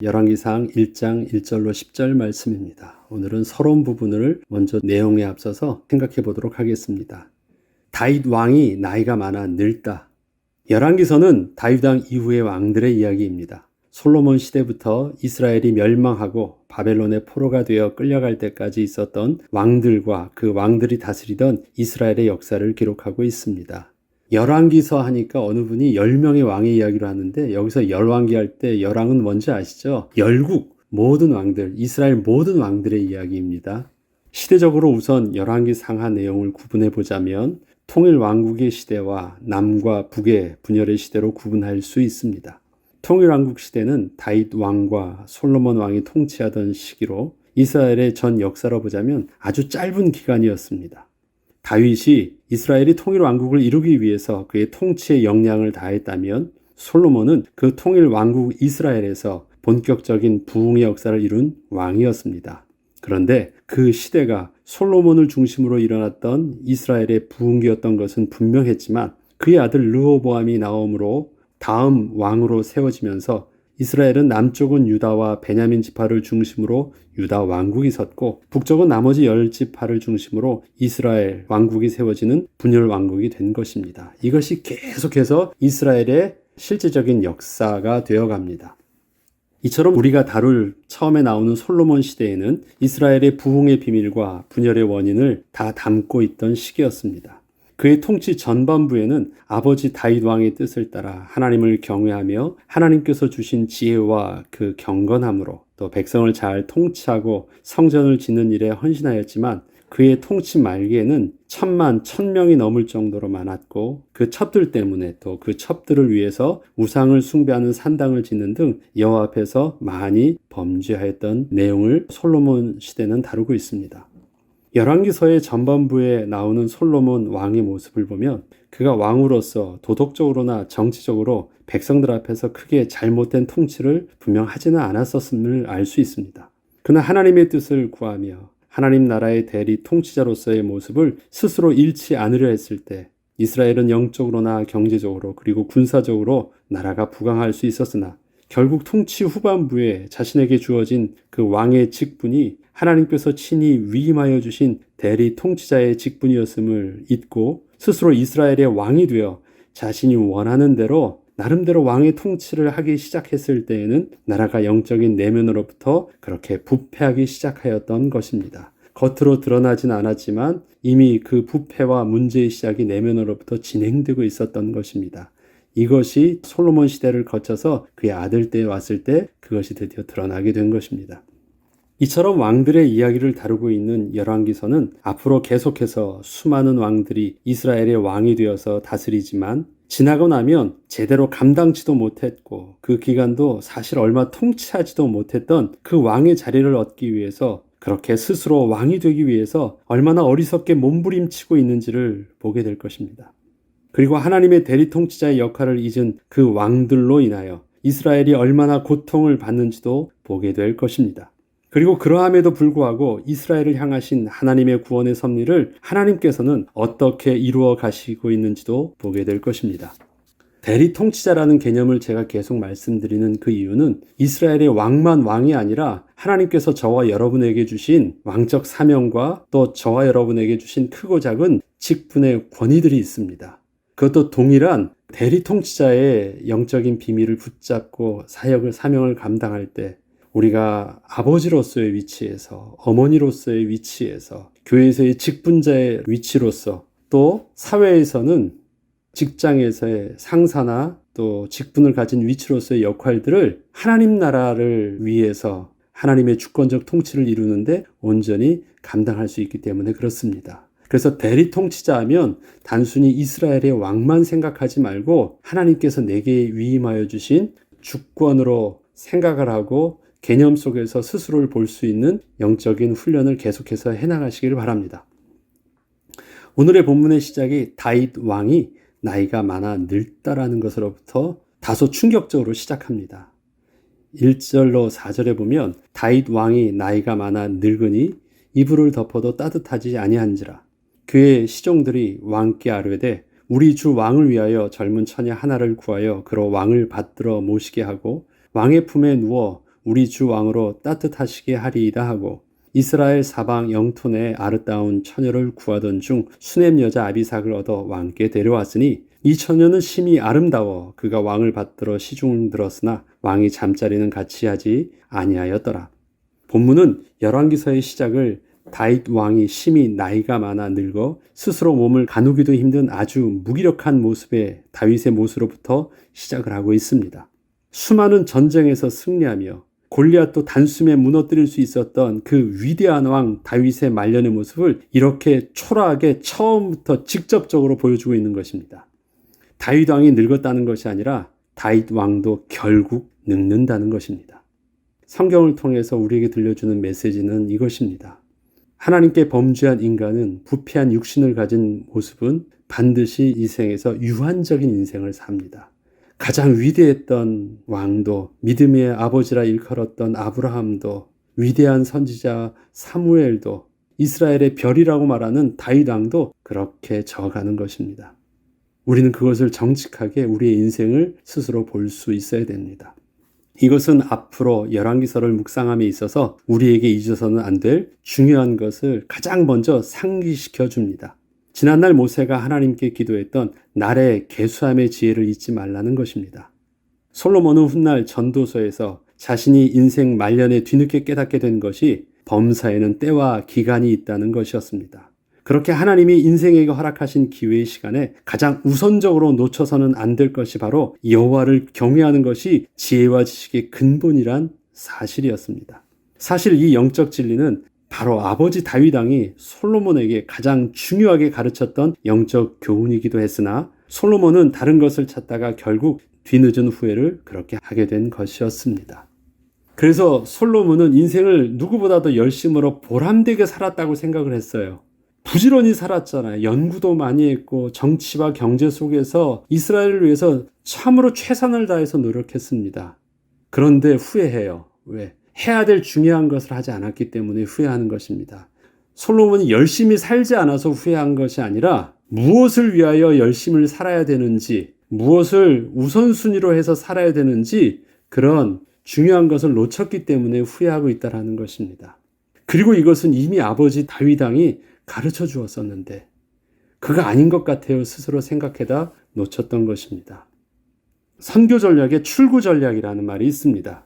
열왕기상 1장 1절로 10절 말씀입니다. 오늘은 서론 부분을 먼저 내용에 앞서서 생각해 보도록 하겠습니다. 다윗 왕이 나이가 많아 늙다. 열왕기서는 다윗 왕 이후의 왕들의 이야기입니다. 솔로몬 시대부터 이스라엘이 멸망하고 바벨론의 포로가 되어 끌려갈 때까지 있었던 왕들과 그 왕들이 다스리던 이스라엘의 역사를 기록하고 있습니다. 열왕기서 하니까 어느 분이 열명의 왕의 이야기를 하는데 여기서 열왕기 할 때 열왕은 뭔지 아시죠? 열국 모든 왕들, 이스라엘 모든 왕들의 이야기입니다. 시대적으로 우선 열왕기 상하 내용을 구분해 보자면 통일 왕국의 시대와 남과 북의 분열의 시대로 구분할 수 있습니다. 통일 왕국 시대는 다윗 왕과 솔로몬 왕이 통치하던 시기로 이스라엘의 전 역사로 보자면 아주 짧은 기간이었습니다. 다윗이 이스라엘이 통일 왕국을 이루기 위해서 그의 통치의 역량을 다했다면 솔로몬은 그 통일 왕국 이스라엘에서 본격적인 부흥의 역사를 이룬 왕이었습니다. 그런데 그 시대가 솔로몬을 중심으로 일어났던 이스라엘의 부흥기였던 것은 분명했지만 그의 아들 르호보암이 나옴으로 다음 왕으로 세워지면서 이스라엘은 남쪽은 유다와 베냐민 지파를 중심으로 유다 왕국이 섰고 북쪽은 나머지 열 지파를 중심으로 이스라엘 왕국이 세워지는 분열 왕국이 된 것입니다. 이것이 계속해서 이스라엘의 실제적인 역사가 되어 갑니다. 이처럼 우리가 다룰 처음에 나오는 솔로몬 시대에는 이스라엘의 부흥의 비밀과 분열의 원인을 다 담고 있던 시기였습니다. 그의 통치 전반부에는 아버지 다윗 왕의 뜻을 따라 하나님을 경외하며 하나님께서 주신 지혜와 그 경건함으로 또 백성을 잘 통치하고 성전을 짓는 일에 헌신하였지만 그의 통치 말기에는 천만 천명이 넘을 정도로 많았고 그 첩들 때문에 또 그 첩들을 위해서 우상을 숭배하는 산당을 짓는 등 여호와 앞에서 많이 범죄하였던 내용을 솔로몬 시대는 다루고 있습니다. 열왕기서의 전반부에 나오는 솔로몬 왕의 모습을 보면 그가 왕으로서 도덕적으로나 정치적으로 백성들 앞에서 크게 잘못된 통치를 분명 하지는 않았었음을 알 수 있습니다. 그는 하나님의 뜻을 구하며 하나님 나라의 대리 통치자로서의 모습을 스스로 잃지 않으려 했을 때 이스라엘은 영적으로나 경제적으로 그리고 군사적으로 나라가 부강할 수 있었으나 결국 통치 후반부에 자신에게 주어진 그 왕의 직분이 하나님께서 친히 위임하여 주신 대리 통치자의 직분이었음을 잊고 스스로 이스라엘의 왕이 되어 자신이 원하는 대로 나름대로 왕의 통치를 하기 시작했을 때에는 나라가 영적인 내면으로부터 그렇게 부패하기 시작하였던 것입니다. 겉으로 드러나진 않았지만 이미 그 부패와 문제의 시작이 내면으로부터 진행되고 있었던 것입니다. 이것이 솔로몬 시대를 거쳐서 그의 아들 때에 왔을 때 그것이 드디어 드러나게 된 것입니다. 이처럼 왕들의 이야기를 다루고 있는 열왕기서는 앞으로 계속해서 수많은 왕들이 이스라엘의 왕이 되어서 다스리지만 지나고 나면 제대로 감당치도 못했고 그 기간도 사실 얼마 통치하지도 못했던 그 왕의 자리를 얻기 위해서 그렇게 스스로 왕이 되기 위해서 얼마나 어리석게 몸부림치고 있는지를 보게 될 것입니다. 그리고 하나님의 대리 통치자의 역할을 잊은 그 왕들로 인하여 이스라엘이 얼마나 고통을 받는지도 보게 될 것입니다. 그리고 그러함에도 불구하고 이스라엘을 향하신 하나님의 구원의 섭리를 하나님께서는 어떻게 이루어 가시고 있는지도 보게 될 것입니다. 대리 통치자라는 개념을 제가 계속 말씀드리는 그 이유는 이스라엘의 왕만 왕이 아니라 하나님께서 저와 여러분에게 주신 왕적 사명과 또 저와 여러분에게 주신 크고 작은 직분의 권위들이 있습니다. 그것도 동일한 대리 통치자의 영적인 비밀을 붙잡고 사역을 사명을 감당할 때 우리가 아버지로서의 위치에서 어머니로서의 위치에서 교회에서의 직분자의 위치로서 또 사회에서는 직장에서의 상사나 또 직분을 가진 위치로서의 역할들을 하나님 나라를 위해서 하나님의 주권적 통치를 이루는데 온전히 감당할 수 있기 때문에 그렇습니다. 그래서 대리 통치자 하면 단순히 이스라엘의 왕만 생각하지 말고 하나님께서 내게 위임하여 주신 주권으로 생각을 하고 개념 속에서 스스로를 볼 수 있는 영적인 훈련을 계속해서 해나가시기를 바랍니다. 오늘의 본문의 시작이 다윗 왕이 나이가 많아 늙다라는 것으로부터 다소 충격적으로 시작합니다. 1절로 4절에 보면 다윗 왕이 나이가 많아 늙으니 이불을 덮어도 따뜻하지 아니한지라 그의 시종들이 왕께 아뢰되 우리 주 왕을 위하여 젊은 처녀 하나를 구하여 그로 왕을 받들어 모시게 하고 왕의 품에 누워 우리 주 왕으로 따뜻하시게 하리이다 하고 이스라엘 사방 영토 내 아름다운 처녀를 구하던 중 수넴 여자 아비삭을 얻어 왕께 데려왔으니 이 처녀는 심히 아름다워 그가 왕을 받들어 시중 들었으나 왕이 잠자리는 같이 하지 아니하였더라. 본문은 열왕기서의 시작을 다윗 왕이 심히 나이가 많아 늙어 스스로 몸을 가누기도 힘든 아주 무기력한 모습의 다윗의 모습으로부터 시작을 하고 있습니다. 수많은 전쟁에서 승리하며 골리앗도 단숨에 무너뜨릴 수 있었던 그 위대한 왕 다윗의 말년의 모습을 이렇게 초라하게 처음부터 직접적으로 보여주고 있는 것입니다. 다윗 왕이 늙었다는 것이 아니라 다윗 왕도 결국 늙는다는 것입니다. 성경을 통해서 우리에게 들려주는 메시지는 이것입니다. 하나님께 범죄한 인간은 부패한 육신을 가진 모습은 반드시 이 생에서 유한적인 인생을 삽니다. 가장 위대했던 왕도 믿음의 아버지라 일컬었던 아브라함도 위대한 선지자 사무엘도 이스라엘의 별이라고 말하는 다윗 왕도 그렇게 저어가는 것입니다. 우리는 그것을 정직하게 우리의 인생을 스스로 볼 수 있어야 됩니다. 이것은 앞으로 열왕기서를 묵상함에 있어서 우리에게 잊어서는 안 될 중요한 것을 가장 먼저 상기시켜 줍니다. 지난날 모세가 하나님께 기도했던 날의 개수함의 지혜를 잊지 말라는 것입니다. 솔로몬은 훗날 전도서에서 자신이 인생 말년에 뒤늦게 깨닫게 된 것이 범사에는 때와 기간이 있다는 것이었습니다. 그렇게 하나님이 인생에게 허락하신 기회의 시간에 가장 우선적으로 놓쳐서는 안 될 것이 바로 여호와를 경외하는 것이 지혜와 지식의 근본이란 사실이었습니다. 사실 이 영적 진리는 바로 아버지 다윗 왕이 솔로몬에게 가장 중요하게 가르쳤던 영적 교훈이기도 했으나 솔로몬은 다른 것을 찾다가 결국 뒤늦은 후회를 그렇게 하게 된 것이었습니다. 그래서 솔로몬은 인생을 누구보다도 열심으로 보람되게 살았다고 생각을 했어요. 부지런히 살았잖아요. 연구도 많이 했고 정치와 경제 속에서 이스라엘을 위해서 참으로 최선을 다해서 노력했습니다. 그런데 후회해요. 왜? 해야 될 중요한 것을 하지 않았기 때문에 후회하는 것입니다. 솔로몬이 열심히 살지 않아서 후회한 것이 아니라 무엇을 위하여 열심을 살아야 되는지, 무엇을 우선순위로 해서 살아야 되는지 그런 중요한 것을 놓쳤기 때문에 후회하고 있다라는 것입니다. 그리고 이것은 이미 아버지 다윗 왕이 가르쳐 주었었는데 그가 아닌 것 같아요 스스로 생각해다 놓쳤던 것입니다. 선교 전략의 출구 전략이라는 말이 있습니다.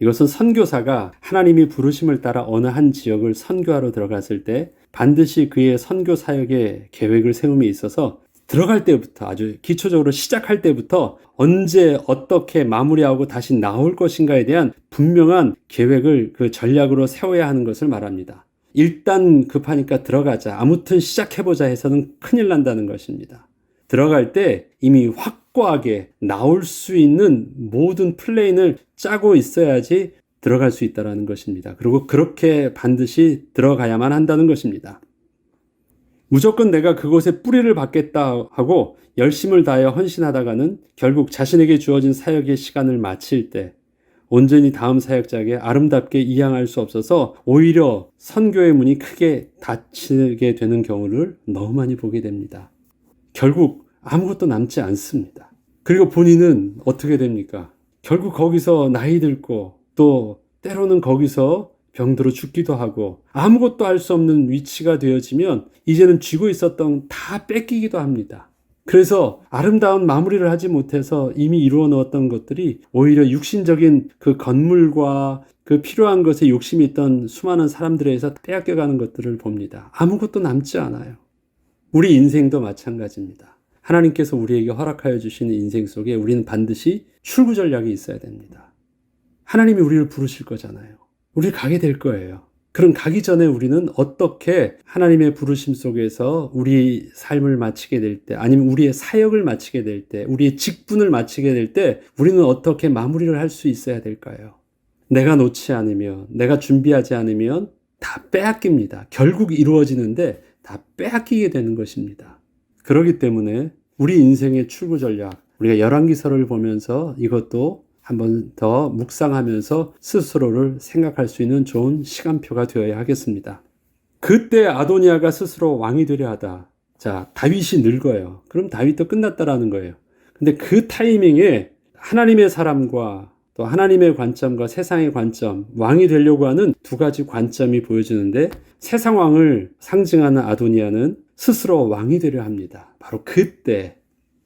이것은 선교사가 하나님이 부르심을 따라 어느 한 지역을 선교하러 들어갔을 때 반드시 그의 선교 사역의 계획을 세움에 있어서 들어갈 때부터 아주 기초적으로 시작할 때부터 언제 어떻게 마무리하고 다시 나올 것인가에 대한 분명한 계획을 그 전략으로 세워야 하는 것을 말합니다. 일단 급하니까 들어가자. 아무튼 시작해보자 해서는 큰일 난다는 것입니다. 들어갈 때 이미 확고하게 나올 수 있는 모든 플레인을 짜고 있어야지 들어갈 수 있다는 것입니다. 그리고 그렇게 반드시 들어가야만 한다는 것입니다. 무조건 내가 그곳에 뿌리를 받겠다 하고 열심을 다하여 헌신하다가는 결국 자신에게 주어진 사역의 시간을 마칠 때 온전히 다음 사역자에게 아름답게 이양할 수 없어서 오히려 선교의 문이 크게 닫히게 되는 경우를 너무 많이 보게 됩니다. 결국 아무것도 남지 않습니다. 그리고 본인은 어떻게 됩니까? 결국 거기서 나이 들고 또 때로는 거기서 병들어 죽기도 하고 아무것도 할 수 없는 위치가 되어지면 이제는 쥐고 있었던 다 뺏기기도 합니다. 그래서 아름다운 마무리를 하지 못해서 이미 이루어 놓았던 것들이 오히려 육신적인 그 건물과 그 필요한 것에 욕심이 있던 수많은 사람들에서 빼앗겨가는 것들을 봅니다. 아무것도 남지 않아요. 우리 인생도 마찬가지입니다. 하나님께서 우리에게 허락하여 주시는 인생 속에 우리는 반드시 출구 전략이 있어야 됩니다. 하나님이 우리를 부르실 거잖아요. 우리 가게 될 거예요. 그럼 가기 전에 우리는 어떻게 하나님의 부르심 속에서 우리 삶을 마치게 될 때, 아니면 우리의 사역을 마치게 될 때, 우리의 직분을 마치게 될 때, 우리는 어떻게 마무리를 할 수 있어야 될까요? 내가 놓지 않으면, 내가 준비하지 않으면 다 빼앗깁니다. 결국 이루어지는데 다 빼앗기게 되는 것입니다. 그렇기 때문에 우리 인생의 출구 전략, 우리가 열왕기서를 보면서 이것도 한번 더 묵상하면서 스스로를 생각할 수 있는 좋은 시간표가 되어야 하겠습니다. 그때 아도니아가 스스로 왕이 되려 하다. 자, 다윗이 늙어요. 그럼 다윗도 끝났다라는 거예요. 근데 그 타이밍에 하나님의 사람과 또 하나님의 관점과 세상의 관점, 왕이 되려고 하는 두 가지 관점이 보여지는데 세상 왕을 상징하는 아도니아는 스스로 왕이 되려 합니다. 바로 그때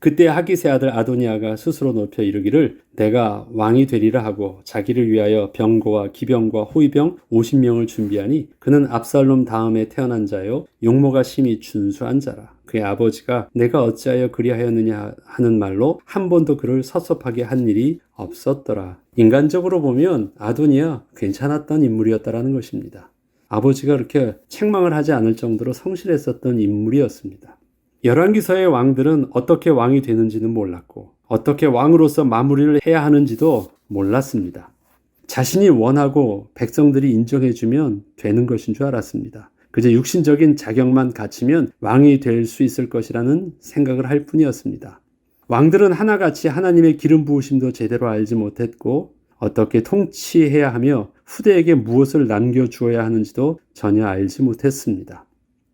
그때 하기세 아들 아도니아가 스스로 높여 이르기를 내가 왕이 되리라 하고 자기를 위하여 병거와 기병과 호위병 50명을 준비하니 그는 압살롬 다음에 태어난 자요 용모가 심히 준수한 자라. 그의 아버지가 내가 어찌하여 그리하였느냐 하는 말로 한 번도 그를 섭섭하게 한 일이 없었더라. 인간적으로 보면 아도니아 괜찮았던 인물이었다라는 것입니다. 아버지가 그렇게 책망을 하지 않을 정도로 성실했었던 인물이었습니다 열왕기서의 왕들은 어떻게 왕이 되는지는 몰랐고 어떻게 왕으로서 마무리를 해야 하는지도 몰랐습니다. 자신이 원하고 백성들이 인정해주면 되는 것인 줄 알았습니다. 그저 육신적인 자격만 갖추면 왕이 될 수 있을 것이라는 생각을 할 뿐이었습니다. 왕들은 하나같이 하나님의 기름 부으심도 제대로 알지 못했고 어떻게 통치해야 하며 후대에게 무엇을 남겨주어야 하는지도 전혀 알지 못했습니다.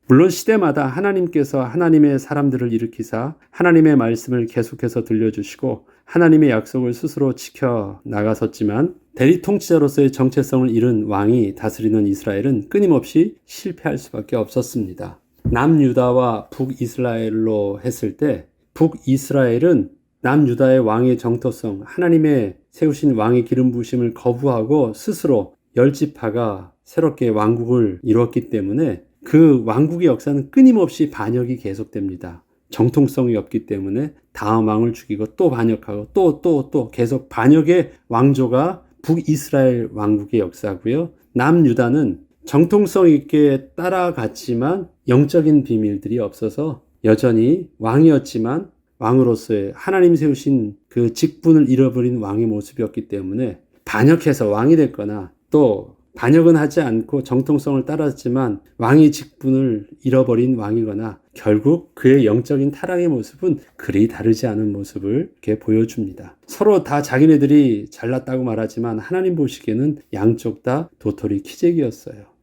물론 시대마다 하나님께서 하나님의 사람들을 일으키사 하나님의 말씀을 계속해서 들려주시고 하나님의 약속을 스스로 지켜 나가섰지만 대리 통치자로서의 정체성을 잃은 왕이 다스리는 이스라엘은 끊임없이 실패할 수밖에 없었습니다. 남유다와 북이스라엘로 했을 때 북이스라엘은 남유다의 왕의 정토성, 하나님의 세우신 왕의 기름 부심을 거부하고 스스로 열지파가 새롭게 왕국을 이루었기 때문에 그 왕국의 역사는 끊임없이 반역이 계속됩니다. 정통성이 없기 때문에 다음 왕을 죽이고 또 반역하고 또또 또 계속 반역의 왕조가 북이스라엘 왕국의 역사고요. 남유다는 정통성 있게 따라갔지만 영적인 비밀들이 없어서 여전히 왕이었지만 왕으로서의 하나님 세우신 그 직분을 잃어버린 왕의 모습이었기 때문에 반역해서 왕이 됐거나 또 반역은 하지 않고 정통성을 따랐지만 왕의 직분을 잃어버린 왕이거나 결국 그의 영적인 타락의 모습은 그리 다르지 않은 모습을 이렇게 보여줍니다. 서로 다 자기네들이 잘났다고 말하지만 하나님 보시기에는 양쪽 다 도토리 키재기였어요.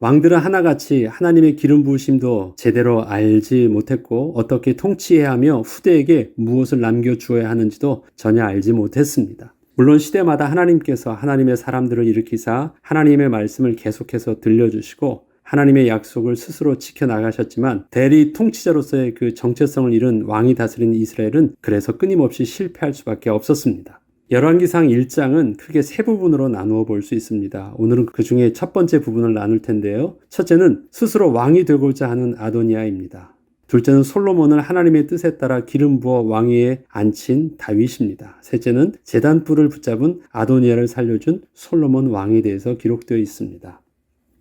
왕들은 하나같이 하나님의 기름 부으심도 제대로 알지 못했고 어떻게 통치해야 하며 후대에게 무엇을 남겨주어야 하는지도 전혀 알지 못했습니다. 물론 시대마다 하나님께서 하나님의 사람들을 일으키사 하나님의 말씀을 계속해서 들려주시고 하나님의 약속을 스스로 지켜나가셨지만 대리 통치자로서의 그 정체성을 잃은 왕이 다스리는 이스라엘은 그래서 끊임없이 실패할 수밖에 없었습니다. 열왕기상 1장은 크게 세 부분으로 나누어 볼 수 있습니다. 오늘은 그 중에 첫 번째 부분을 나눌 텐데요. 첫째는 스스로 왕이 되고자 하는 아도니아입니다. 둘째는 솔로몬을 하나님의 뜻에 따라 기름 부어 왕위에 앉힌 다윗입니다. 셋째는 재단뿔을 붙잡은 아도니아를 살려준 솔로몬 왕에 대해서 기록되어 있습니다.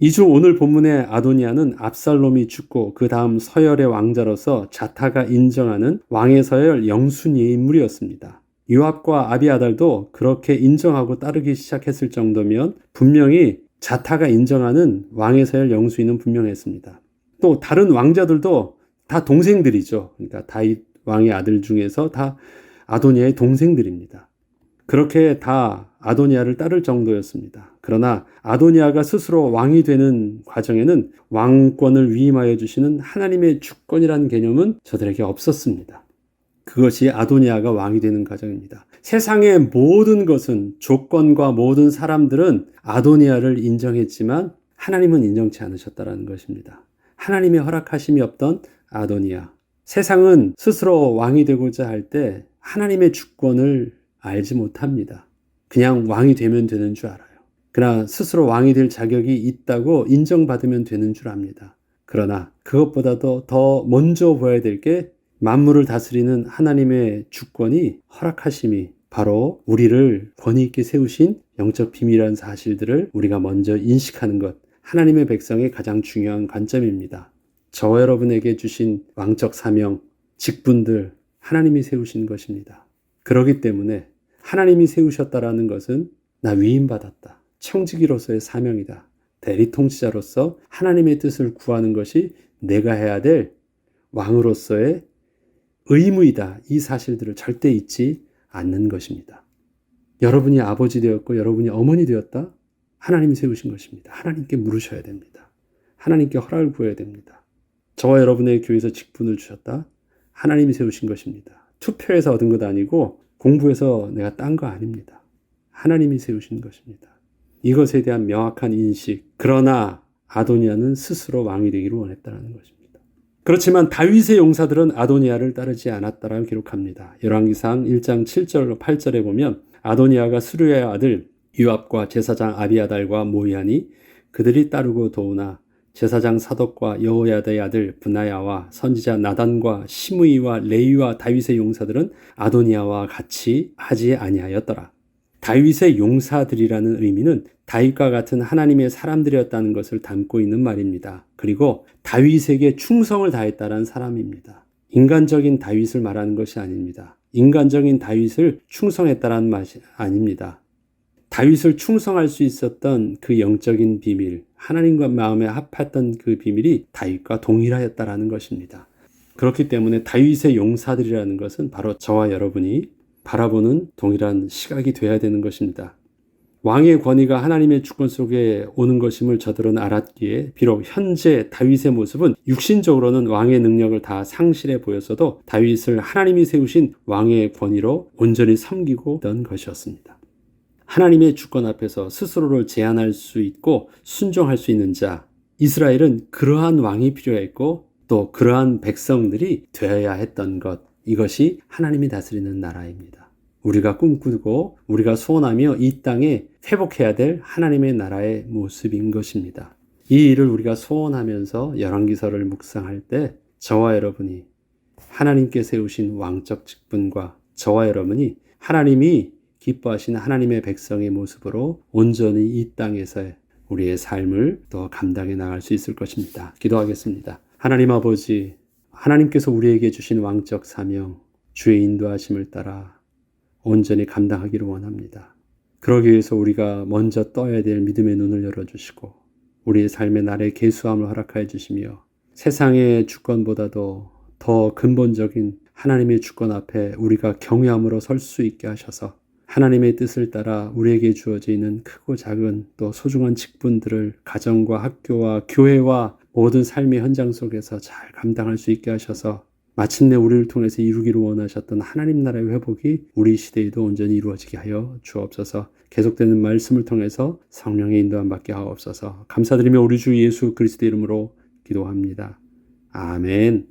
이 중 오늘 본문의 아도니아는 압살롬이 죽고 그 다음 서열의 왕자로서 자타가 인정하는 왕의 서열 영순위의 인물이었습니다. 요압과 아비아달도 그렇게 인정하고 따르기 시작했을 정도면 분명히 자타가 인정하는 왕의 서열 영수인은 분명했습니다. 또 다른 왕자들도 다 동생들이죠. 그러니까 다윗 왕의 아들 중에서 다 아도니아의 동생들입니다. 그렇게 다 아도니아를 따를 정도였습니다. 그러나 아도니아가 스스로 왕이 되는 과정에는 왕권을 위임하여 주시는 하나님의 주권이라는 개념은 저들에게 없었습니다. 그것이 아도니아가 왕이 되는 과정입니다. 세상의 모든 것은 조건과 모든 사람들은 아도니아를 인정했지만 하나님은 인정치 않으셨다는 것입니다. 하나님의 허락하심이 없던 아도니아. 세상은 스스로 왕이 되고자 할 때 하나님의 주권을 알지 못합니다. 그냥 왕이 되면 되는 줄 알아요. 그러나 스스로 왕이 될 자격이 있다고 인정받으면 되는 줄 압니다. 그러나 그것보다도 더 먼저 보아야 될 게 만물을 다스리는 하나님의 주권이 허락하심이 바로 우리를 권위 있게 세우신 영적 비밀이라는 사실들을 우리가 먼저 인식하는 것. 하나님의 백성의 가장 중요한 관점입니다. 저와 여러분에게 주신 왕적 사명, 직분들 하나님이 세우신 것입니다. 그러기 때문에 하나님이 세우셨다라는 것은 나 위임받았다. 청지기로서의 사명이다. 대리 통치자로서 하나님의 뜻을 구하는 것이 내가 해야 될 왕으로서의 의무이다. 이 사실들을 절대 잊지 않는 것입니다. 여러분이 아버지 되었고 여러분이 어머니 되었다. 하나님이 세우신 것입니다. 하나님께 물으셔야 됩니다. 하나님께 허락을 구해야 됩니다. 저와 여러분의 교회에서 직분을 주셨다. 하나님이 세우신 것입니다. 투표해서 얻은 것 아니고 공부해서 내가 딴 거 아닙니다. 하나님이 세우신 것입니다. 이것에 대한 명확한 인식. 그러나 아도니아는 스스로 왕이 되기를 원했다는 것입니다. 그렇지만 다윗의 용사들은 아도니아를 따르지 않았다라고 기록합니다. 열왕기상 1장 7절 8절에 보면 아도니아가 수르야의 아들 유압과 제사장 아비아달과 모이하니 그들이 따르고 도우나 제사장 사독과 여호야다의 아들 분하야와 선지자 나단과 시므이와 레이와 다윗의 용사들은 아도니아와 같이 하지 아니하였더라. 다윗의 용사들이라는 의미는 다윗과 같은 하나님의 사람들이었다는 것을 담고 있는 말입니다. 그리고 다윗에게 충성을 다했다는 사람입니다. 인간적인 다윗을 말하는 것이 아닙니다. 인간적인 다윗을 충성했다는 말이 아닙니다. 다윗을 충성할 수 있었던 그 영적인 비밀, 하나님과 마음에 합했던 그 비밀이 다윗과 동일하였다라는 것입니다. 그렇기 때문에 다윗의 용사들이라는 것은 바로 저와 여러분이 바라보는 동일한 시각이 되어야 되는 것입니다. 왕의 권위가 하나님의 주권 속에 오는 것임을 저들은 알았기에 비록 현재 다윗의 모습은 육신적으로는 왕의 능력을 다 상실해 보였어도 다윗을 하나님이 세우신 왕의 권위로 온전히 섬기고 있던 것이었습니다. 하나님의 주권 앞에서 스스로를 제한할 수 있고 순종할 수 있는 자, 이스라엘은 그러한 왕이 필요했고 또 그러한 백성들이 되어야 했던 것, 이것이 하나님이 다스리는 나라입니다. 우리가 꿈꾸고 우리가 소원하며 이 땅에 회복해야 될 하나님의 나라의 모습인 것입니다. 이 일을 우리가 소원하면서 열왕기서를 묵상할 때 저와 여러분이 하나님께 세우신 왕적 직분과 저와 여러분이 하나님이 기뻐하시는 하나님의 백성의 모습으로 온전히 이 땅에서 우리의 삶을 더 감당해 나갈 수 있을 것입니다. 기도하겠습니다. 하나님 아버지, 하나님께서 우리에게 주신 왕적 사명, 주의 인도하심을 따라 온전히 감당하기를 원합니다. 그러기 위해서 우리가 먼저 떠야 될 믿음의 눈을 열어주시고 우리의 삶의 날의 개수함을 허락하여 주시며 세상의 주권보다도 더 근본적인 하나님의 주권 앞에 우리가 경외함으로 설 수 있게 하셔서 하나님의 뜻을 따라 우리에게 주어져 있는 크고 작은 또 소중한 직분들을 가정과 학교와 교회와 모든 삶의 현장 속에서 잘 감당할 수 있게 하셔서 마침내 우리를 통해서 이루기를 원하셨던 하나님 나라의 회복이 우리 시대에도 온전히 이루어지게 하여 주옵소서 계속되는 말씀을 통해서 성령의 인도함 받게 하옵소서 감사드리며 우리 주 예수 그리스도 이름으로 기도합니다. 아멘.